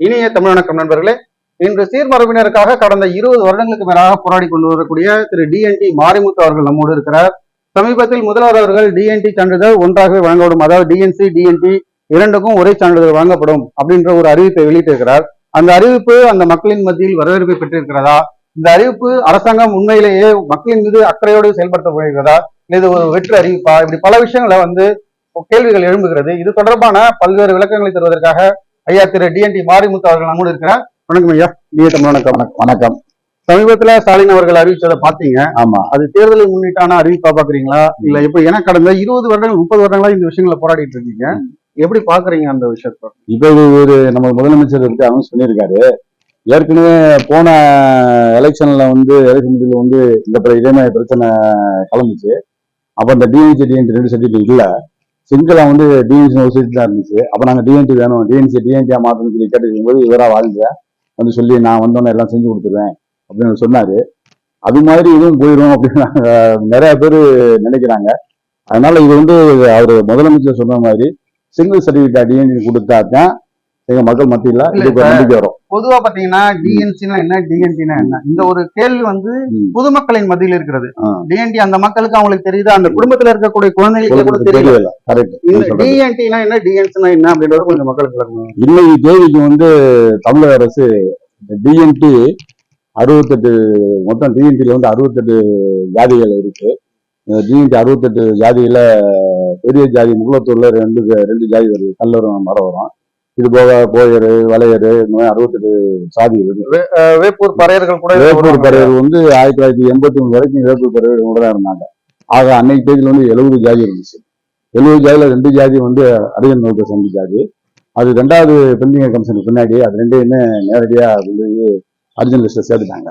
இனிய தமிழ் வணக்கம் நண்பர்களே. இன்று சீர்மரபினருக்காக கடந்த இருபது வருடங்களுக்கு மேலாக போராடி கொண்டு வரக்கூடிய திரு டிஎன்டி மாரிமுத்து அவர்கள் நம்மோடு இருக்கிறார். சமீபத்தில் முதல்வர் அவர்கள் டிஎன்டி சான்றிதழ் ஒன்றாகவே வழங்கப்படும் அதாவது டிஎன்சி டிஎன்டி இரண்டுக்கும் ஒரே சான்றிதழ் வழங்கப்படும் அப்படின்ற ஒரு அறிவிப்பை வெளியிட்டிருக்கிறார். அந்த அறிவிப்பு அந்த மக்களின் மத்தியில் வரவேற்பை பெற்றிருக்கிறதா? இந்த அறிவிப்பு அரசாங்கம் உண்மையிலேயே மக்களின் மீது அக்கறையோடு செயல்படுத்த போகிறதா இல்லை இது ஒரு வெற்று அறிவிப்பா? இப்படி பல விஷயங்களை வந்து கேள்விகள் எழும்புகிறது. இது தொடர்பான பல்வேறு விளக்கங்களை தருவதற்காக ஐயா திரு டிஎன்டி மாரிமுத்து அவர்கள் நம்மோடு இருக்கிறார். வணக்கம் ஐயா. தமிழ் வணக்கம். வணக்கம். சமீபத்துல ஸ்டாலின் அவர்கள் அறிவிச்சதை பாத்தீங்க ஆமா. அது தேர்தலை முன்னிட்டான அறிவிப்பா பாக்குறீங்களா இல்ல எப்படி ஏன்னா கடந்த இருபது வருடங்கள் முப்பது வருடங்களா இந்த விஷயங்களை போராடிட்டு இருக்கீங்க? எப்படி பாக்குறீங்க அந்த விஷயத்த? இப்ப இது ஒரு நம்ம முதலமைச்சர் இருக்கு அனௌன்ஸ் பண்ணியிருக்காரு ஏற்கனவே போன எலெக்ஷன்ல வந்து எலெக்ஷன் முடிவில் வந்து இந்த இதே மாதிரி பிரச்சனை கலந்துச்சு. அப்ப இந்த டிஎன்சி டிஎன்டி ரெண்டு சர்டிஃபிகேட் இல்ல. சிங்கிளா வந்து டிஎன்சி சீட் தான் இருந்துச்சு. அப்ப நாங்க டிஎன்டி வேணும். டிஎன்சி டிஎன்டியா மாத்தணும்னு சொல்லி கேட்டுக்கும் போது இவரா வாழ்ந்த வந்து சொல்லி நான் வந்தோன்னே எல்லாம் செஞ்சு கொடுத்துருவேன். அப்படின்னு சொன்னாரு. அது மாதிரி இதுவும் போயிடும் அப்படின்னு நாங்க நிறைய பேர் நினைக்கிறாங்க. அதனால இது வந்து அவர் முதலமைச்சர் சொன்ன மாதிரி சிங்கிள் சர்டிஃபிகேட் டிஎன்டி கொடுத்தா தான் எங்க மக்கள் மத்தியில இதுக்கு நம்பிக்கை வரும். பொதுவா பாத்தீங்கன்னா டிஎன்சினா என்ன டிஎன்டினா என்ன? இந்த ஒரு கேள்வி வந்து. பொதுமக்களின் மத்தியில் இருக்கிறது. டிஎன்டி அந்த மக்களுக்கு அவங்களுக்கு தெரியுது? அந்த குடும்பத்துல இருக்கக்கூடிய குழந்தைகளுக்கு கூட தெரியல. இந்த டிஎன்டினா என்ன டிஎன்சினா என்ன அப்படின்றது கொஞ்சம் மக்களுக்கு விளக்கணும். இன்னைக்கு தேதிக்கு வந்து தமிழக அரசு டிஎன்டி அறுபத்தெட்டு மொத்தம் டிஎன்டில வந்து அறுபத்தெட்டு ஜாதிகள் இருக்கு. டிஎன்டி அறுபத்தெட்டு ஜாதியில பெரிய ஜாதி முகுளத்தூர்ல ரெண்டு ரெண்டு ஜாதி வருது. கல்லூரம் மரம் வரும் இது போக போயர் வளையர் இந்த மாதிரி அறுபத்தெட்டு சாதி வேப்பூர் பறையர்கள் கூட வேப்பூர். பறையர் வந்து ஆயிரத்தி தொள்ளாயிரத்தி எண்பத்தி மூணு வரைக்கும் வேப்பூர் பறையர் கூட தான் இருந்தாங்க. ஆக அன்னைக்கு தேதியில் வந்து எழுபது ஜாதி இருந்துச்சு. எழுபது ஜாதியில ரெண்டு ஜாதி வந்து அரியன் நோக்க சந்தி ஜாதி. அது ரெண்டாவது பெண்டிங் கமிஷனுக்கு பின்னாடி அது ரெண்டையுமே நேரடியா வந்து அர்ஜுன் லிஸ்ட்ல சேர்த்துட்டாங்க.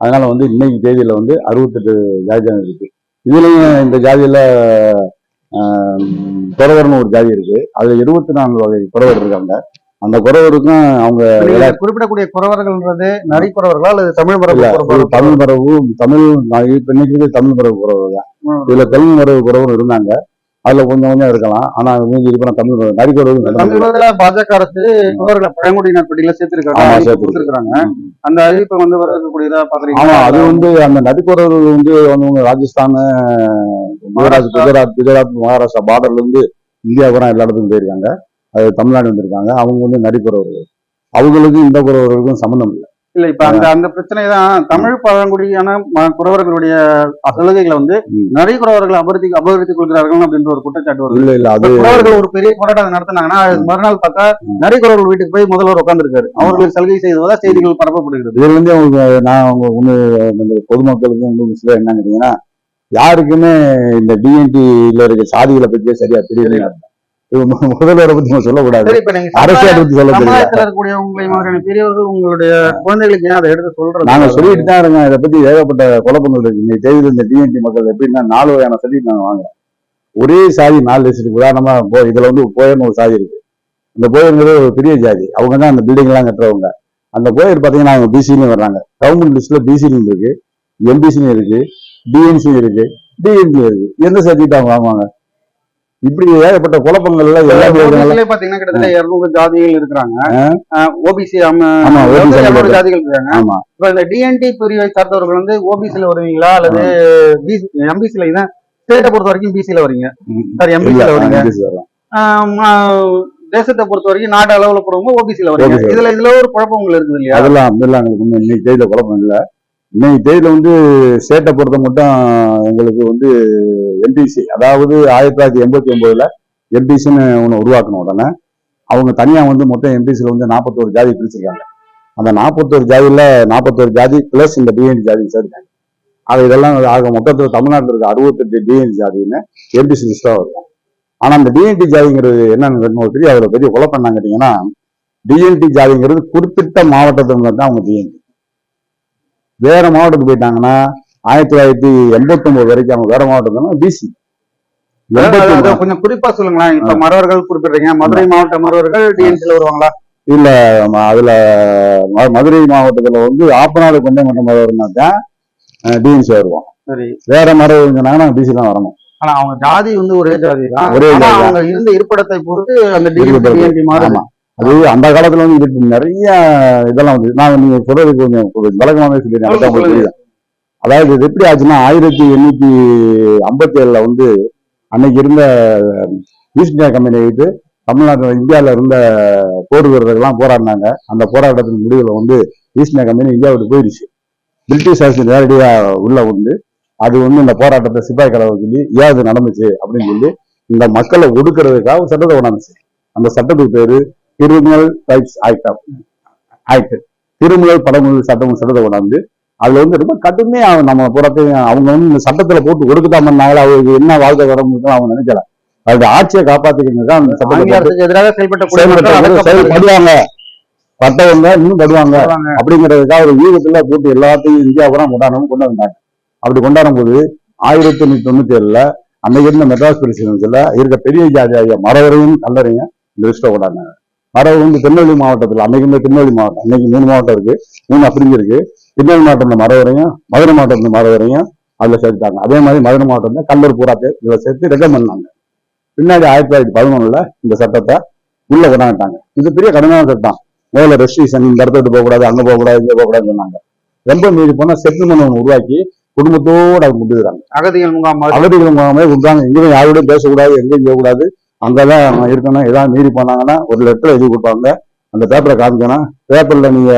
அதனால வந்து இன்னைக்கு தேதியில வந்து அறுபத்தெட்டு ஜாதி தான் இருக்கு. இதுலயும் இந்த ஜாதியில குறவர்னு ஒரு ஜாதி இருக்கு அதுல இருபத்தி நான்கு வகை குறவர் இருக்காங்க அந்த குறவருக்கும் அவங்க குறிப்பிடக்கூடிய குறவர்கள்ன்றது நரி குறவர்களா அல்லது தமிழ் மரபு? தமிழ் மரபு தமிழ் இப்ப இன்னைக்கு தமிழ் மரபு குறவு தான். இதுல தெலுங்கு மரபு குறவும் இருந்தாங்க அதுல கொஞ்சம் கொஞ்சம் இருக்கலாம். ஆனா மூஞ்சி இருப்பா தமிழ் குறவு சமீபத்துல பாஜக அரசு குறவர்களை பழங்குடியினர் பட்டியல சேர்த்திருக்காங்க அந்த அறிவிப்பை வந்து வரக்கூடியதா பாக்குறீங்க ஆமா அது வந்து அந்த நரிக்குறவு வந்து வந்து ராஜஸ்தான் குஜராத் குஜராத் குஜராத் மகாராஷ்டிரா பார்டர்ல இருந்து இந்தியா பூரா எல்லா இடத்துக்கும் போயிருக்காங்க. அது தமிழ்நாடு வந்திருக்காங்க. அவங்க வந்து நரிக்குறவர்கள் அவங்களுக்கும் இந்த குறவர்களுக்கும் சம்மந்தம் இல்லை. இல்ல இப்ப அந்த அந்த பிரச்சனை தான் தமிழ் பழங்குடியான குறவர்களுடைய சலுகைகளை வந்து. நரி குறவர்கள் அபகரித்து அபகரித்துக் கொள்கிறார்கள் அப்படின்ற ஒரு குற்றச்சாட்டு வருது. இல்ல இல்ல அது குறவர்கள் ஒரு பெரிய போராட்டம் நடத்தினாங்கன்னா மறுநாள் பார்த்தா நரி குறவர்கள் வீட்டுக்கு போய் முதல்வர் உட்கார்ந்திருக்காரு. அவர்களுக்கு சலுகை செய்வதா செய்திகள் பரப்பப்படுகிறது. இதுல இருந்து அவங்க நான் அவங்க ஒண்ணு இந்த பொதுமக்களுக்கும் உங்களுக்கு சில என்ன கேட்டீங்கன்னா யாருக்குமே இந்த டிஎன்டில இருக்க சாதிகளை பத்தியே சரியா தெரியல முதல்வரை பத்தி நம்ம சொல்லக்கூடாது. அரசியல் பத்தி சொல்ல பெரியவர்கள் உங்களுடைய குழந்தைகளுக்கு அதை எடுத்து சொல்றது? நாங்க சொல்லிட்டு தான் இருக்கோம். இதை பத்தி ஏகப்பட்ட குழப்பங்கள் இருக்கு. இன்னைக்கு தேதியில் இந்த டிஎன்டி மக்கள் எப்படின்னா நாலு வகையான சர்டிஃபிகேட் நாங்க வாங்குறோம். ஒரே சாதி நாலு லட்சத்துக்கு உதாரணமா இதுல வந்து போயர்னு ஒரு சாதி இருக்கு. இந்த போயர்ங்கிறது ஒரு பெரிய ஜாதி அவங்க தான் அந்த பில்டிங் எல்லாம் கட்டுறவங்க. அந்த போயர் பாத்தீங்கன்னா அவங்க பிசிலையும் வர்றாங்க. கவர்மெண்ட் லிஸ்ட்ல பிசிலையும் இருக்கு. எம்பிசிலையும் இருக்கு. டிஎன்சி இருக்கு. டிஎன்சி இருக்கு. எந்த சர்டிஃபிகேட் அவங்க வாங்குவாங்க? இப்படி ஏகப்பட்ட குழப்பங்கள்ல எல்லாமே. ஓபிசிலே பாத்தீங்கன்னா கிட்டத்தட்ட இருநூறு ஜாதிகள் இருக்கிறாங்க. ஓபிசி இருநூறு ஜாதிகள் இருக்காங்க. ஆமா. இப்ப இந்த டிஎன்டி பிரிவை சார்ந்தவர்கள் வந்து ஓபிசில வருவீங்களா? அல்லது எம்பிசில இதான் ஸ்டேட்டை பொறுத்த வரைக்கும் பிசில வரீங்க. சாரி இல்ல எம்பிசில வரீங்க. தேசத்தை பொறுத்த வரைக்கும் நாடு அளவுல போறவங்க ஓபிசில வரீங்க. இதுல இதுல ஒரு குழப்பம் உங்களுக்கு இருக்குது இல்லையா? அதெல்லாம் ஒண்ணும் இன்னைக்கு குழப்பம் இல்லை. இன்னைக்கு தேதியில வந்து ஸ்டேட்டை பொறுத்த மட்டும் எங்களுக்கு வந்து எல்டிசி அதாவது ஆயிரத்தி தொள்ளாயிரத்தி எண்பத்தி ஒன்பதுல எம்பிசின்னு ஒன்று உருவாக்கணும் உடனே அவங்க தனியாக வந்து மொத்தம் எம்பிசியில் வந்து நாற்பத்தோரு ஜாதி பிரிச்சிருக்காங்க. அந்த நாற்பத்தோரு ஜாதியில் நாற்பத்தோரு ஜாதி பிளஸ் இந்த டிஎன்டி ஜாதி சேர்க்காங்க அது இதெல்லாம் ஆக மொத்தத்தில் தமிழ்நாட்டில் இருக்க அறுபத்தெட்டு டிஎன்டி ஜாதின்னு எம்பிசி லிஸ்டாக இருக்கும். ஆனால் அந்த டிஎன்டி ஜாதிங்கிறது என்னன்னு ஒரு பெரிய அதில் பெரிய குழப்பம் என்ன கேட்டிங்கன்னா டிஎன்டி ஜாதிங்கிறது குறிப்பிட்ட மாவட்டத்தில் தான் அவங்க டிஎன்டி வேற மாவட்டத்துக்கு போயிட்டாங்கன்னா ஆயிரத்தி தொள்ளாயிரத்தி எண்பத்தி ஒன்பது வரைக்கும் அவங்க வேற மாவட்டம் பிசி கொஞ்சம் குறிப்பா சொல்லுங்களேன். இப்ப மறவர்கள் குறிப்பிடுறீங்க மதுரை மாவட்ட மறவர்கள் டிஎன்சில வருவாங்களா? இல்ல அதுல மதுரை மாவட்டத்துல வந்து ஆப்பநாடு கொண்டே மரவர்னா தான் டிஎன்சி வருவோம் சரி. வேற மரவர் சொன்னாங்கன்னா பிசி தான் வரணும். ஆனா அவங்க ஜாதி வந்து ஒரே ஜாதி தான். ஒரே. அவங்க இருந்த இருப்பிடத்தை பொறுத்து அந்த டிஎன்சி இருப்பிடத்தை. அது அந்த காலத்துல வந்து இதுக்கு நிறைய இதெல்லாம் வந்து நான் நீங்க சொல்றது கொஞ்சம் விளக்கமாவே சொல்லிடுறேன். அதாவது இது எப்படி ஆச்சுன்னா ஆயிரத்தி எண்ணூத்தி ஐம்பத்தி ஏழுல வந்து அன்னைக்கு இருந்த ஈஸ்ட் இந்தியா கம்பெனி வைத்து தமிழ்நாட்டில் இந்தியாவில் இருந்த போர் வீரர்கள்லாம் போராடினாங்க. அந்த போராட்டத்தின் முடிவில் வந்து ஈஸ்ட் இந்தியா கம்பெனி இந்தியா விட்டு போயிடுச்சு. பிரிட்டிஷ் அரசு நேரடியாக உள்ள வந்து அது வந்து இந்த போராட்டத்தை சிப்பாய் கலவை சொல்லி ஏன் இது நடந்துச்சு அப்படின்னு சொல்லி இந்த மக்களை ஒடுக்குறதுக்காக சட்டத்தை கொண்டாந்துச்சு. அந்த சட்டத்துக்கு பேரு திருமல் ரைட்ஸ் ஆக்ட் ஆக்ட் படமுறை சட்டம் சட்டத்தை கொண்டாந்து அதுல வந்து ரொம்ப கடுமையா நம்ம புறத்தையும் அவங்க வந்து இந்த சட்டத்துல போட்டு ஒடுக்குதான் பண்ணாங்களா அவருக்கு என்ன வாழ்க்கை வர முடியும் அவங்க நினைக்கல. அது ஆட்சியை அந்த ஆங்கில போட்டு அரசுக்கு எதிராக செயல்படுவாங்க. பட்டவங்க இன்னும் படுவாங்க. அப்படிங்கிறதுக்காக ஒரு யூகத்துல போட்டு எல்லாத்தையும் இந்தியா பூரா கொண்டாடணும் கொண்டு வந்தாங்க அப்படி கொண்டாடும் போது ஆயிரத்தி எண்ணூத்தி தொண்ணூத்தி ஏழுல அன்னைக்கு இருந்த மெட்ராஸ் பிரசிடென்சில இருக்க பெரிய ஜாதி ஆகிய மறவரையும் கல்லறையும் இந்த கொண்டாடினாங்க. மறவர் வந்து திருநெல்வேலி மாவட்டத்தில் அன்னைக்கு இருந்த திருநெல்வேலி மாவட்டம் இன்னைக்கு மூணு மாவட்டம் இருக்கு மூணு அப்படி இருக்கு திருநெல்வேலி மாவட்டம் இருந்த மறவரையும் மதுரை மாவட்டம் இருந்த மறவரையும் அதுல சேர்த்தாங்க அதே மாதிரி மதுரை மாவட்டம் வந்து கல்லூர் பூராத்தை இதுல சேர்த்து ரெக்கம் பண்ணாங்க. பின்னாடி ஆயிரத்தி தொள்ளாயிரத்தி பதினொன்னுல இந்த சட்டத்தை உள்ள கொண்டாண்டாங்க இது பெரிய கடுமையான சட்டம். முதல்ல ரெஸ்ட்ரிக்ஷன் இந்த இடத்த விட்டு போகக்கூடாது அங்க போகக்கூடாது இங்க போகக்கூடாதுன்னு சொன்னாங்க. ரொம்ப மீறி போனா செட்டில்மெண்ட் ஒன்று உருவாக்கி குடும்பத்தோட அவங்க முடிவுறாங்க அகதிகள் முகாம் அகதிகள் முகாமே கொடுத்தாங்க எங்கேயும் யாரோடய பேசக்கூடாது எங்கேயும் செய்யக்கூடாது அவங்க இருக்கணும். ஏதாவது மீறி பண்ணாங்கன்னா ஒரு லெட்டர் எழுதி கொடுப்பாங்க. அந்த பேப்பரை காமிக்கணும். பேப்பர்ல நீங்க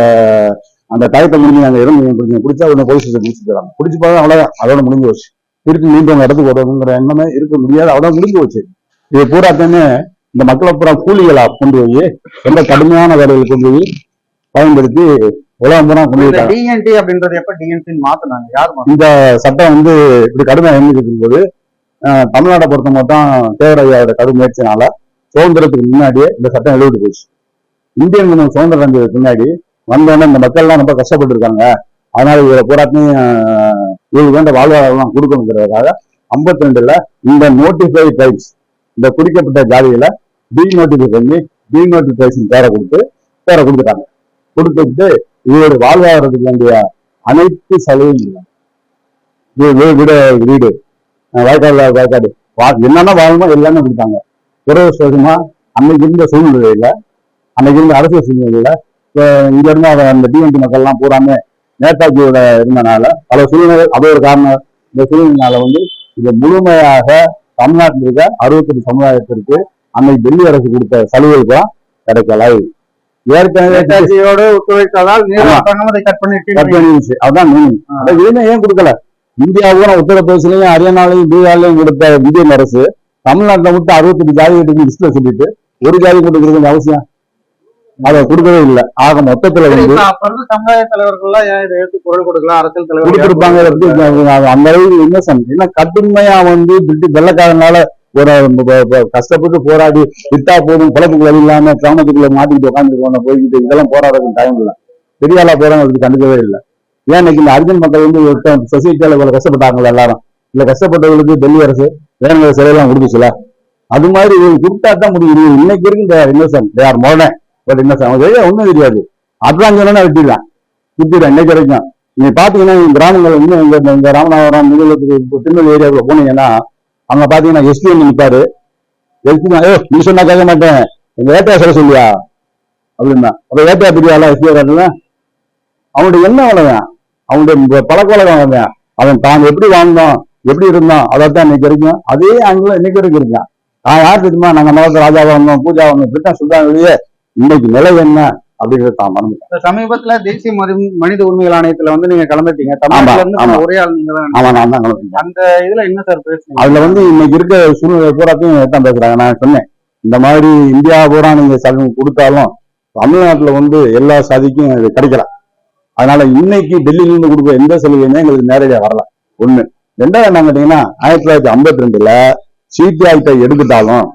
அந்த டயத்தை முடிஞ்சு நாங்க இருந்து கொஞ்சம் குடிச்சா உடனே போலீஸ் ஸ்டேஷன் முடிச்சு தராங்க குடிச்சு பார்த்தா அவ்வளவுதான். அதோட முடிஞ்சு போச்சு. திருப்பி மீண்டும் உங்க இடத்துக்கு வரணுங்கிற எண்ணமே இருக்க முடியாது. அவ்வளவு முடிஞ்சு போச்சு. இது பூராத்தையுமே இந்த மக்களை பூரா கூலிகளா கொண்டு போய் ரொம்ப கடுமையான வேலைகளை கொண்டு போய் பயன்படுத்தி உலகம் பூரா கொண்டு போயிட்டாங்க. டிஎன்டி அப்படின்றது எப்ப டிஎன்டி மாத்துனாங்க? யார்? இந்த சட்டம் வந்து இப்படி கடுமையாக இருந்துட்டு போது தமிழ்நாட்டை பொறுத்த மட்டும் தேவரையாவோட கடும் முயற்சினால சுதந்திரத்துக்கு முன்னாடியே இந்த சட்டம் எழுதிட்டு போச்சு. இந்தியன் மன்னர் சுதந்திரம் அடைஞ்சதுக்கு முன்னாடி வந்தோடனே இந்த மக்கள்லாம் ரொம்ப கஷ்டப்பட்டு இருக்காங்க அதனால இவரை பூராத்தையும் இது இவருக்கு வேண்ட வாழ்வாதாரம் கொடுக்கணுங்கிறதுக்காக ஐம்பத்தி ரெண்டுல இந்த நோட்டிஃபை ட்ரைப்ஸ் இந்த குறிக்கப்பட்ட ஜாதிகளை டி நோட்டிஃபை பண்ணி டி நோட்டிஃபிகேஷன் பேரை கொடுத்து பேரை கொடுத்துட்டாங்க. கொடுத்துட்டு இவருடைய வாழ்வாதாரத்துக்கு வேண்டிய அனைத்து சலுகையும் வீடு வீடு அஹ் வாய்க்கால்ல வாய்க்காடு. வா- என்னென்ன வாழணுமோ எல்லாமே கொடுத்தாங்க. துரதிருஷ்டவசமா அன்னைக்கு இருந்த சூழ்நிலையில அன்னைக்கு இருந்த அரசியல் சூழ்நிலையில இங்க இருந்த அந்த டிஎன்டி மக்கள் எல்லாம் பூராமே நேதாஜியோட இருந்தனால பல சூழ்நிலை அது ஒரு காரணம். இந்த சூழ்நிலைனால வந்து இது முழுமையாக தமிழ்நாட்டில் இருக்க அறுபத்தெட்டு சமுதாயத்திற்கு அன்னைக்கு டெல்லி அரசு கொடுத்த சலுகைகள் கிடைக்கல. ஏற்கனவே நேதாஜியோடு ஒத்துழைத்ததால் கட் கற்பனை அதான் மீனிங். இதுவுமே ஏன் கொடுக்கல? இந்தியாவும் உத்தரப்பிரதேசிலையும் ஹரியானாலையும் பீகார்லையும் கொடுத்த இந்தியன் அரசு தமிழ்நாட்டில் மட்டும் அறுபத்தெட்டு ஜாதி எடுத்து லிஸ்ட்ல சொல்லிட்டு ஒரு ஜாதி மட்டும் கொடுக்க அவசியம். அதை கொடுக்கவே இல்லை. ஆக மொத்தத்துல வந்து சமுதாய தலைவர்கள் எல்லாம் ஏன் இதை எடுத்து குரல் கொடுக்கலாம்? அரசியல் எப்படி அது அந்த அளவுக்கு இன்னசென்ட் ஏன்னா கடுமையா வந்து பிரிட்டிஷ் வெள்ளக்காரனால ஒரு கஷ்டப்பட்டு போராடி விட்டா போதும் குழப்பம் வழி இல்லாம கிராமத்துக்குள்ள மாட்டிக்கிட்டு உட்காந்துருக்கோம் போய்கிட்டு இதெல்லாம் போராடுறதுக்கு டைம் இல்லை. பெரிய ஆளா போறவங்க அதுக்கு கண்டுக்கவே இல்லை. ஏன் இன்னைக்கு இந்த அர்ஜுன் மக்கள் வந்து சொசைட்டியால இவ்வளவு கஷ்டப்பட்டாங்களா எல்லாரும்? இல்ல கஷ்டப்பட்டவங்களுக்கு டெல்லி அரசு வேணுங்கிற சிலையெல்லாம் கொடுத்துச்சுல அது மாதிரி இவங்க கொடுத்தா தான் முடியும் இன்னைக்கு இருக்கு இந்த innocent they are modern but innocent அவங்க வெளியே ஒண்ணும் தெரியாது. அதுதான் சொன்னா வெட்டிடலாம். விட்டுடலாம். இன்னைக்கு வரைக்கும். நீங்க பாத்தீங்கன்னா கிராமங்கள் இன்னும் இங்க இந்த ராமநாதபுரம் முகலத்துக்கு திருநெல்வேலி ஏரியாவுக்குள்ள போனீங்கன்னா அங்க பாத்தீங்கன்னா எஸ்பி நிற்பாரு எஸ்பி ஏ நீ சொன்னா கேட்க மாட்டேன். எங்க ஏட்டா சொல்ல சொல்லியா? அப்படின்னா. அப்ப ஏட்டா பிரியாளா எஸ்பி அவனுடைய என்ன வளவன் அவனுடைய பழக்க வழக்கம் அவன் தான். எப்படி வாழ்ந்தோம் எப்படி இருந்தான் அதைத்தான் இன்னைக்கு வரைக்கும் அதே ஆங்கிலம் இன்னைக்கு வரைக்கும் இருக்கான். நான் யார் தெரியுமா? நாங்க மதத்து ராஜாவா வந்தோம் பூஜா வந்தோம் இப்படித்தான் சொல்றாங்க வெளியே இன்னைக்கு நிலை என்ன அப்படிங்கிறது தான் மறந்து சமீபத்துல தேசிய மனி- மனித உரிமைகள் ஆணையத்துல வந்து நீங்க கலந்துட்டீங்க. ஆமா. ஒரே ஆள் நீங்க அவன் நான் தான் கலந்து அந்த இதுல என்ன சார் பேசுனீங்க? அதுல வந்து இன்னைக்கு இருக்க சூழ்நிலை பூராத்தையும் தான் பேசுறாங்க. நான் சொன்னேன் இந்த மாதிரி இந்தியா பூரா நீங்க சலுகை கொடுத்தாலும் தமிழ்நாட்டுல வந்து எல்லா சாதிக்கும் இது கிடைக்கல அதனால இன்னைக்கு டெல்லியில இருந்து கொடுக்குற எந்த சலுகையுமே எங்களுக்கு நேரடியா வரல. ஒண்ணு. ரெண்டாவது என்ன கேட்டீங்கன்னா ஆயிரத்தி தொள்ளாயிரத்தி ஐம்பத்தி ரெண்டுல சிபி ஆக்டை எடுத்துட்டாலும்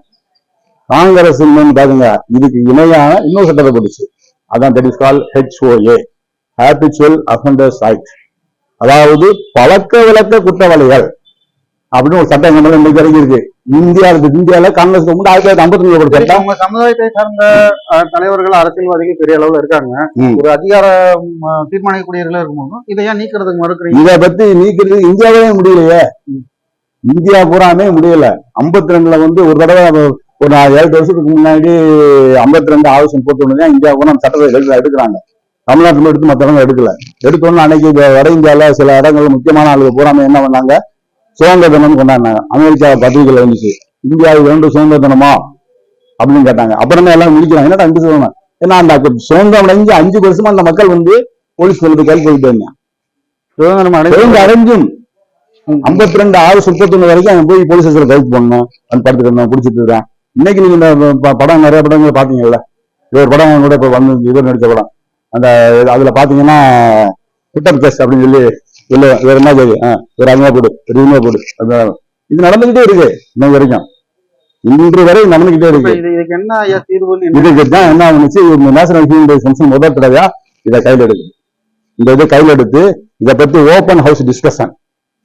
காங்கிரஸ் பாருங்க இதுக்கு இணையான இன்னொரு சட்டத்தை போட்டுச்சு. அதான் that is call HOA Habitual Offenders Act அதாவது பழக்க விளக்க குற்றவாளிகள் அப்படின்னு ஒரு சட்டம் எங்க இன்னைக்கு வரைக்கும் இருக்கு. இந்தியாவுக்கு இந்தியால காங்கிரஸ் கவர்மெண்ட் ஆயிரத்தி தொள்ளாயிரத்தி ஐம்பத்தி சரி, சட்டம் உங்க சமுதாயத்தை சார்ந்த தலைவர்கள் அரசியல்வாதிகள் பெரிய அளவுல இருக்காங்க. ஒரு அதிகார தீர்மானிக்கக்கூடியவர்களா இருக்கும்போது இதை ஏன் நீக்கிறதுக்கு மறுக்கிறீங்க? இத பத்தி நீக்கிறது இந்தியாவே முடியலையே. இந்தியா பூராமே முடியல. ஐம்பத்தி ரெண்டுல வந்து ஒரு தடவை ஒரு ஏழு வருஷத்துக்கு முன்னாடி ஐம்பத்தி ரெண்டு ஆகஸ்ட் முப்பத்தி தான் இந்தியா கூட சட்டத்தை எடுக்க எடுக்கிறாங்க. தமிழ்நாட்டுல எடுத்து மற்றவங்க எடுக்கல. எடுத்தோன்னு அன்னைக்கு வட இந்தியால சில இடங்கள்ல முக்கியமான ஆளுங்க பூராம என்ன பண்ணாங்க? சுதந்திர தினம் கொண்டாடினாங்க. அமெரிக்கா பத்திரிகைகள் வந்துச்சு இந்தியாவுக்கு வேண்டும் சுதந்திர தினமா அப்படின்னு கேட்டாங்க. அப்புறமே எல்லாம் முடிக்கிறாங்க. என்னடா அஞ்சு சொல்லணும் ஏன்னா அந்த சுதந்திரம் அடைஞ்சு அஞ்சு வருஷமா அந்த மக்கள் வந்து போலீஸ் கொண்டு கைது போயிட்டு இருந்தாங்க சுதந்திரம் அடைஞ்சும் ஐம்பத்தி ரெண்டு ஆறு முப்பத்தொன்னு வரைக்கும் அவன் போய் போலீஸ் ஸ்டேஷன்ல கைது பண்ணணும். அந்த படத்துக்கு இருந்தேன் குடிச்சிட்டு இருக்கேன் இன்னைக்கு நீங்க இந்த படம் நிறைய படங்கள் பாத்தீங்கல்ல? இது ஒரு படம் கூட இப்ப வந்து இவர் நடிச்ச படம். அந்த அதுல பாத்தீங்கன்னா குட்டர் கேஸ் அப்படின்னு சொல்லி இல்ல வேற என்ன செய்யுது ஒரு அங்கமா போடு ஒரு இங்கமா போடு. இது நடந்துகிட்டே இருக்கு இன்னைக்கு வரைக்கும். இன்று வரை நடந்துகிட்டே இருக்கு. இது இதுக்கு என்ன இதுக்கு தான் என்ன ஆகுச்சு நேஷனல் ஹியூமன் ரைட்ஸ் கமிஷன் முதல் தடவையா இதை கையில் எடுக்குது இந்த இதை கையில் எடுத்து இதை பத்தி ஓப்பன் ஹவுஸ் டிஸ்கஷன்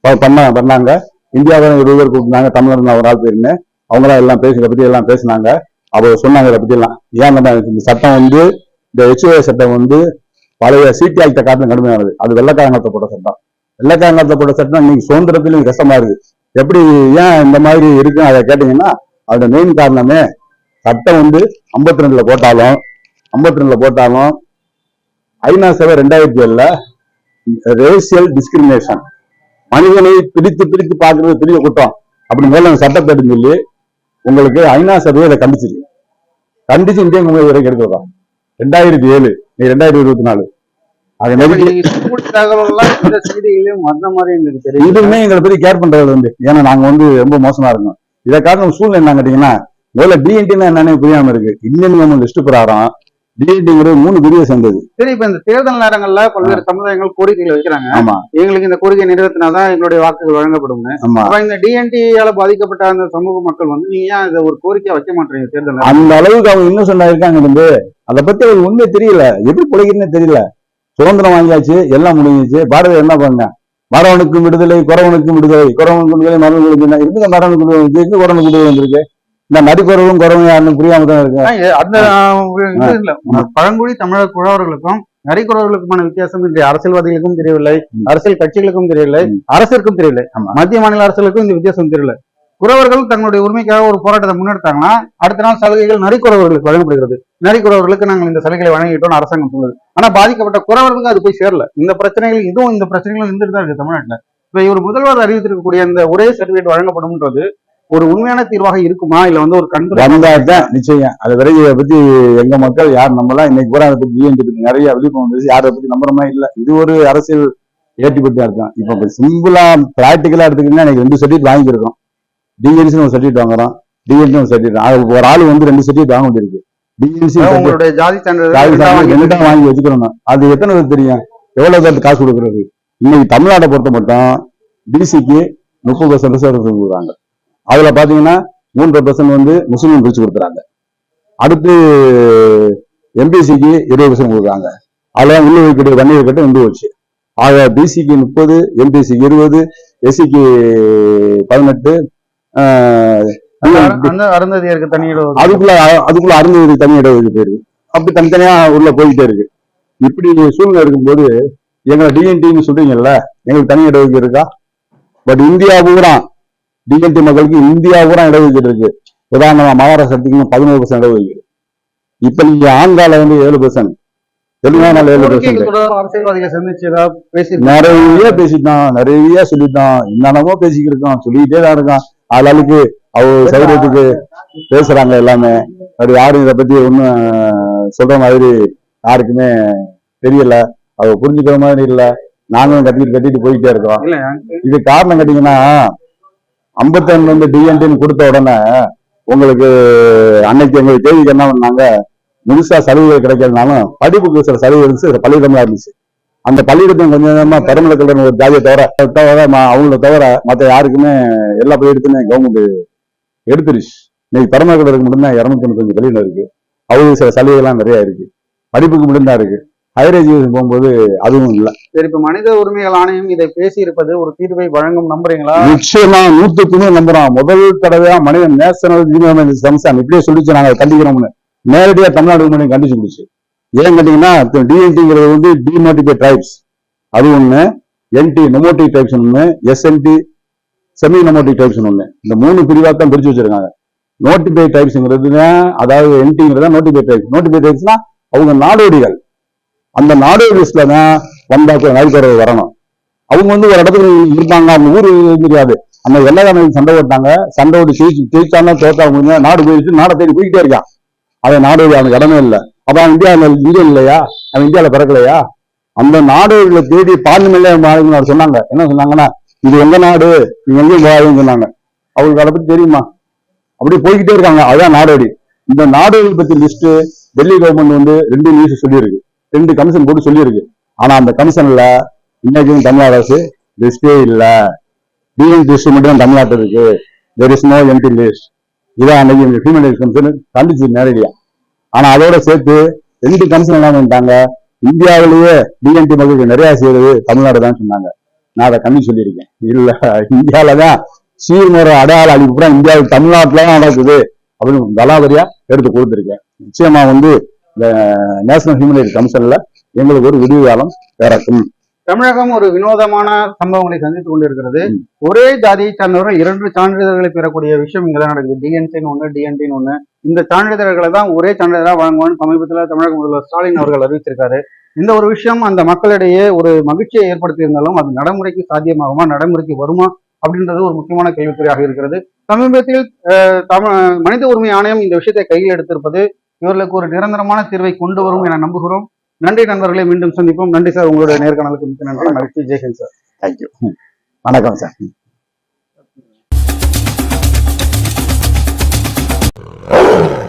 பண்ண பண்ணாங்க. இந்தியாவில் இருபது பேர் கூப்பிட்டாங்க தமிழ்நாடு ஒரு ஆள் போயிருந்தேன் அவங்களாம் எல்லாம் பேசி இதை பத்தி எல்லாம் பேசினாங்க. அவங்க சொன்னாங்க இதை பத்தி எல்லாம். ஏன் இந்த சட்டம் வந்து இந்த ஹெச்ஓஏ சட்டம் வந்து பழைய சிடி ஆக்ட காட்டிலும் கடுமையானது. அது வெள்ளக்காரங்கத்தை போட்ட சட்டம். வெள்ளக்காரங்கத்தை போட்ட சட்டம் இன்னைக்கு சுதந்திரத்திலும் கஷ்டமா இருக்கு. எப்படி ஏன் இந்த மாதிரி இருக்குன்னு அதை கேட்டீங்கன்னா அதோட மெயின் காரணமே சட்டம் வந்து ஐம்பத்தி ரெண்டுல போட்டாலும் ஐம்பத்தி ரெண்டுல போட்டாலும் ஐநா சபை ரெண்டாயிரத்தி ஏழுல ரேசியல் டிஸ்கிரிமினேஷன் மனிதனை பிரித்து பிரித்து பார்க்கறது பெரிய குற்றம். அப்படி முதல்ல சட்டத்தை சொல்லி உங்களுக்கு ஐநா சபையை அதை கண்டிச்சிருக்கு. கண்டிச்சு இந்தியா உங்களுக்கு வரைக்கும் எடுக்கிறதா ரெண்டாயிரத்தி ஏழு நீ ரெண்டாயிரத்தி இருபத்தி நாலு. அதை இப்ப நெருக்கி நீங்க சொல்லக்கூடிய தகவல் எல்லாம் இந்த செய்திகளையும் வந்த மாதிரி எங்களுக்கு தெரியும் இதுவுமே எங்களை பத்தி கேர் பண்றது வந்து ஏன்னா நாங்க வந்து ரொம்ப மோசமா இருக்கோம். இதை காரணம் சூழ்நிலை என்ன கேட்டீங்கன்னா முதல்ல டிஎன்டினா என்னன்னு புரியாம இருக்கு. இந்தியன் கவர்மெண்ட் லிஸ்ட் பிரகாரம் டிஎன்டிங்கிறது மூணு பிரிவை சேர்ந்தது. சரி இப்ப இந்த தேர்தல் நேரங்கள்ல பல்வேறு சமுதாயங்கள் கோரிக்கைகள் வைக்கிறாங்க. ஆமா. எங்களுக்கு இந்த கோரிக்கை நிறைவேற்றினாதான் எங்களுடைய வாக்குகள் வழங்கப்படும் இந்த டிஎன்டியால பாதிக்கப்பட்ட அந்த சமூக மக்கள் வந்து நீங்க ஏன் இதை ஒரு கோரிக்கையா வைக்க மாட்டீங்க தேர்தல்? அந்த அளவுக்கு அவங்க இன்னும் சொன்னா இருக்காங்க அதை பத்தி அவங்களுக்கு உண்மை தெரியல. எப்படி பிழைக்கிறதுன்னு தெரியல. சுதந்திரம் வாங்கியாச்சு எல்லாம் முடிஞ்சிச்சு. பாரதி என்ன பண்ண மரவனுக்கும் விடுதலை குறவனுக்கும் விடுதலை. குறவனுக்கும் விடுதலை மரவனுக்கும் விடுதலை. இருந்து மரவனுக்கு விடுதலை இருந்து குறவனுக்கு விடுதலை வந்திருக்கு. இந்த நடிக்குறவும் குறவும் யாருன்னு புரியாம தான் இருக்கு. அந்த பழங்குடி தமிழர் குழவர்களுக்கும் நரிக்குறவர்களுக்குமான வித்தியாசம் இன்றைய அரசியல்வாதிகளுக்கும் தெரியவில்லை. அரசியல் கட்சிகளுக்கும் தெரியவில்லை. அரசிற்கும் தெரியவில்லை. மத்திய மாநில அரசுகளுக்கும் இந்த வித்தியாசம் தெரியல குறவர்கள் தங்களுடைய உரிமைக்காக ஒரு போராட்டத்தை முன்னெடுத்தாங்கன்னா அடுத்த நாள் சலுகைகள் நரிக்குறவர்களுக்கு வழங்கப்படுகிறது. நரிக்குறவர்களுக்கு நாங்கள் இந்த சலுகைகளை வழங்கிட்டோம் அரசாங்கம் சொல்லுது. ஆனா பாதிக்கப்பட்ட குறவர்களுக்கு அது போய் சேரல. இந்த பிரச்சனைகள் இதுவும் இந்த பிரச்சனைகளும் இருந்துட்டு தான் இருக்கு தமிழ்நாட்டுல. இப்ப இவர் முதல்வர் அறிவித்திருக்கக்கூடிய இந்த ஒரே சர்டிபிகேட் வழங்கப்படும்ன்றது ஒரு உண்மையான தீர்வாக இருக்குமா? இல்ல வந்து ஒரு கண்துடை வந்தாதான் நிச்சயம். அது வரைக்கும் இதை பத்தி எங்க மக்கள் யார் நம்பலாம்? இன்னைக்கு பூரா அதை பத்தி நிறைய விழிப்புணர்வு வந்துச்சு யாரை பத்தி நம்புறமா? இல்ல. இது ஒரு அரசியல் ஏற்றுப்பட்டா இருக்கும் இப்ப சிம்பிளா பிராக்டிக்கலா எடுத்துக்கிட்டா எனக்கு ரெண்டு சர்டிஃபிகேட் வாங்கியிருக்கோம் டிஎன்சி ஒரு சர்டிஃபிகேட் வாங்குறோம் டிஎன்சி ஒரு சர்டிஃபிகேட் ஒரு ஆள் வந்து ரெண்டு சர்டிஃபிகேட் வாங்க வேண்டியிருக்கு. டிஎன்சி உங்களுடைய ஜாதி சான்றிதழ் வாங்கி வச்சுக்கணும் அது எத்தனை பேருக்கு தெரியும்? எவ்வளவு பேருக்கு காசு கொடுக்குறது? இன்னைக்கு தமிழ்நாட்டை பொறுத்த மட்டும் டிசிக்கு முப்பது பர்சன்ட் ரிசர்வ் கொடுக்குறாங்க. அதுல பாத்தீங்கன்னா மூன்றரை பர்சன்ட் வந்து முஸ்லீம் பிரிச்சு கொடுக்குறாங்க. அடுத்து எம்பிசிக்கு இருபது பர்சன்ட் கொடுக்குறாங்க. அதுல உள்ள வைக்கக்கூடிய வன்னியர் கட்டம் ரெண்டு வச்சு. ஆக பிசிக்கு முப்பது எம்பிசிக்கு இருபது எஸ்சிக்கு பதினெட்டு அருந்ததியருக்கு தனி இடம். அதுக்குள்ள அதுக்குள்ள அருந்ததி தனி இடம் போயிருக்கு. அப்படி தனித்தனியா உள்ள போயிட்டே இருக்கு. இப்படி சூழ்நிலை இருக்கும்போது எங்களை டிஎன்டின்னு சொல்றீங்கல்ல எங்களுக்கு தனி இட ஒதுக்கீடு இருக்கா? பட் இந்தியா பூரா டிஎன்டி மக்களுக்கு இந்தியா பூரா இட ஒதுக்கீடு இருக்கு. உதாரணமா மகாராஷ்டிரத்துக்கு பதினோரு பர்சன்ட் இட ஒதுக்கீடு இப்ப நீங்க ஆந்திரால வந்து ஏழு பர்சன்ட் தெலுங்கானால ஏழு பர்சன்ட் நிறைய பேசிட்டான் நிறைய சொல்லிட்டான். என்னென்னமோ பேசிக்கிட்டு இருக்கான் சொல்லிக்கிட்டே தான் இருக்கான். ஆளாளுக்கு அவ சௌரியத்துக்கு பேசுறாங்க எல்லாமே. அது யாரும் இதை பத்தி ஒன்றும் சொல்ற மாதிரி யாருக்குமே தெரியல. அவ புரிஞ்சுக்கிற மாதிரி இல்ல. நாங்களும் கத்திட்டு கத்திட்டு போயிட்டே இருக்கோம். இது காரணம் கேட்டீங்கன்னா ஐம்பத்தொன்னு வந்து டிஎன்டின்னு கொடுத்த உடனே உங்களுக்கு அன்னைக்கு எங்களுக்கு கேள்விக்கு என்ன பண்ணாங்க முழுசா சலுகைகள் கிடைக்கிறதுனாலும் படிப்புக்கு சில சலுகை இருந்துச்சு பள்ளியிடமா இருந்துச்சு. அந்த பள்ளியிடத்தையும் கொஞ்சம் கொஞ்சமா பெருமள கல்வி ஒரு ஜாதியை தவிர தவிர அவங்கள தவிர மற்ற யாருக்குமே எல்லா பள்ளியிடத்துமே கவர்மெண்ட் எடுத்துருச்சு. இன்னைக்கு பெருமள கல்லூரிக்கு மட்டும்தான் இருநூத்தி தொண்ணூத்தஞ்சு பள்ளியிடம் இருக்கு. அவங்களுக்கு சில சலுகைகள்லாம் நிறைய இருக்கு. படிப்புக்கு மட்டும்தான் இருக்கு. ஹையர் எஜுகேஷன் போகும்போது அதுவும் இல்லை. சரி இப்ப மனித உரிமைகள் ஆணையம் இதை பேசி இருப்பது ஒரு தீர்வை வழங்கும் நம்புறீங்களா? நிச்சயமா நூத்துக்கு நூறு நம்புறோம். முதல் தடவையா மனிதன் நேஷனல் யூனியன் சம்சன் இப்படியே சொல்லிச்சு நாங்க கண்டிக்கிறோம்னு. நேரடியா தமிழ்நாடு கண்டிச்சு முடிச்சு ஏன் கேட்டீங்கன்னா டிஎன்டிங்கிறது வந்து டிமோட்டிவேட் டைப்ஸ் அது ஒண்ணு. என்டி நொமோட்டிக் டைப்ஸ் ஒண்ணு. எஸ்என்டி செமி நொமோட்டிக் டைப்ஸ் ஒண்ணு. இந்த மூணு பிரிவா தான் பிரிச்சு வச்சிருக்காங்க. நோட்டிஃபை டைப்ஸ்ங்கிறது அதாவது என்டிங்கிறது நோட்டிஃபை டைப்ஸ் நோட்டிஃபை டைப்ஸ்னா அவங்க நாடோடிகள். அந்த நாடோடி லிஸ்ட்ல தான் வந்தா நடிக்கிறவர் வரணும். அவங்க வந்து ஒரு இடத்துல இருப்பாங்க. அவங்க ஊர் தெரியாது. அந்த வெள்ளக்காரங்க சண்டை போட்டாங்க. சண்டை ஓடி ஜெயிச்சு ஜெயிச்சாங்க தோத்தா அவங்க நாடு போயிடுச்சு. நாடை தேடி போய்கிட்டே இருக்கான். அதை நாடோடி அவனுக்கு இடமே இல்லை. அப்ப அவன் இந்தியாவில் இல்லையா? அவன் இந்தியாவில பிறக்கலையா? அந்த நாடுகளை தேடி பார்லிமெண்ட்ல சொன்னாங்க. என்ன சொன்னாங்கன்னா இது எங்க நாடு? நீங்க எங்கேயும் போகாதுன்னு சொன்னாங்க. அவங்களுக்கு அதை பத்தி தெரியுமா? அப்படியே போய்கிட்டே இருக்காங்க. அதான் நாடோடி இந்த நாடோடி பத்தி லிஸ்ட் டெல்லி கவர்மெண்ட் வந்து ரெண்டு நியூஸ் சொல்லியிருக்கு. ரெண்டு கமிஷன் போட்டு சொல்லியிருக்கு. ஆனா அந்த கமிஷன்ல இன்னைக்கு தமிழ்நாடு அரசு லிஸ்டே இல்ல. டிஎன் லிஸ்ட் மட்டும் தான் தமிழ்நாட்டில் இருக்கு. There is no MP list இதான் அன்னைக்கு ஹியூமன் ரைட்ஸ் கமிஷன் கண்டிச்சு நேரடியா. ஆனா அதோட சேர்த்து ரெண்டு கமிஷன் என்ன பண்ணிட்டாங்க? இந்தியாவிலேயே டிஎன்டி மக்களுக்கு நிறைய செய்யறது தமிழ்நாடு தான் சொன்னாங்க. நான் அதை கம்மி சொல்லியிருக்கேன். இல்ல இந்தியாவில தான் சீர்முறை அடையாள அழிப்பு பூரா இந்தியாவில் தமிழ்நாட்டுல தான் நடக்குது அப்படின்னு பலாவரியா எடுத்து கொடுத்துருக்கேன். நிச்சயமா வந்து இந்த நேஷனல் ஹியூமன் ரைட்ஸ் கமிஷன்ல எங்களுக்கு ஒரு விடிவு காலம் பிறக்கும் தமிழகம் ஒரு வினோதமான சம்பவங்களை சந்தித்துக் கொண்டிருக்கிறது. ஒரே ஜாதியை சார்ந்தவர்கள் இரண்டு சான்றிதழ்களை பெறக்கூடிய விஷயம் இங்கதான் நடக்குது. டிஎன்சின்னு ஒண்ணு டிஎன்டின்னு ஒண்ணு. இந்த சான்றிதழ்களை தான் ஒரே சான்றிதழா வழங்குவோம்னு சமீபத்தில் தமிழக முதல்வர் ஸ்டாலின் அவர்கள் அறிவிச்சிருக்காரு. இந்த ஒரு விஷயம் அந்த மக்களிடையே ஒரு மகிழ்ச்சியை ஏற்படுத்தி இருந்தாலும் அது நடைமுறைக்கு சாத்தியமாகுமா நடைமுறைக்கு வருமா அப்படின்றது ஒரு முக்கியமான கேள்விக்குறியாக இருக்கிறது. சமீபத்தில் மனித உரிமை ஆணையம் இந்த விஷயத்தை கையில் எடுத்திருப்பது இவர்களுக்கு ஒரு நிரந்தரமான தீர்வை கொண்டு வரும் என நம்புகிறோம். நன்றி நண்பர்களை மீண்டும் சந்திப்போம். நன்றி சார் உங்களுடைய நேர்காணலுக்கு மிக்க நன்றி. மகிழ்ச்சி. ஜெய்ஹிந்த் சார். தேங்க்யூ வணக்கம் சார். Oh!